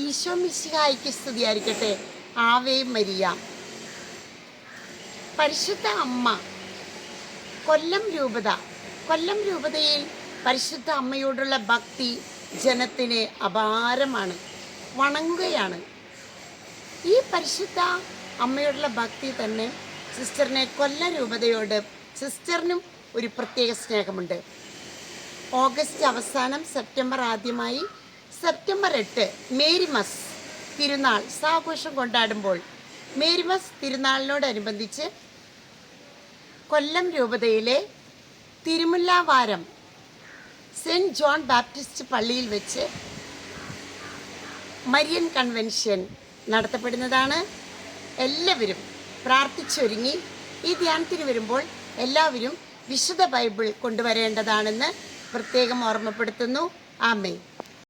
ഈശോ മിശിഹായിക്ക് സ്തുതിയായിരിക്കട്ടെ. Ave Maria. പരിശുദ്ധ അമ്മ കൊല്ലം രൂപത. കൊല്ലം രൂപതയിൽ പരിശുദ്ധ അമ്മയോടുള്ള ഭക്തി ജനത്തിന് അപാരമാണ് വണങ്ങുകയാണ്. ഈ പരിശുദ്ധ അമ്മയോടുള്ള ഭക്തി തന്നെ സിസ്റ്ററിനെ കൊല്ല രൂപതയോട് സിസ്റ്ററിനും ഒരു പ്രത്യേക സ്നേഹമുണ്ട്. ഓഗസ്റ്റ് അവസാനം സെപ്റ്റംബർ ആദ്യമായി സെപ്റ്റംബർ എട്ട് മേരിമസ് തിരുനാൾ സാഘോഷം കൊണ്ടാടുമ്പോൾ മേരിമസ് തിരുനാളിനോടനുബന്ധിച്ച് കൊല്ലം രൂപതയിലെ തിരുമുല്ലാവാരം സെന്റ് ജോൺ ബാപ്റ്റിസ്റ്റ് പള്ളിയിൽ വെച്ച് മരിയൻ കൺവെൻഷൻ നടത്തപ്പെടുന്നതാണ്. എല്ലാവരും പ്രാർത്ഥിച്ചൊരുങ്ങി. ഈ ധ്യാനത്തിന് വരുമ്പോൾ എല്ലാവരും വിശുദ്ധ ബൈബിൾ കൊണ്ടുവരേണ്ടതാണെന്ന് പ്രത്യേകം ഓർമ്മപ്പെടുത്തുന്നു. ആമേ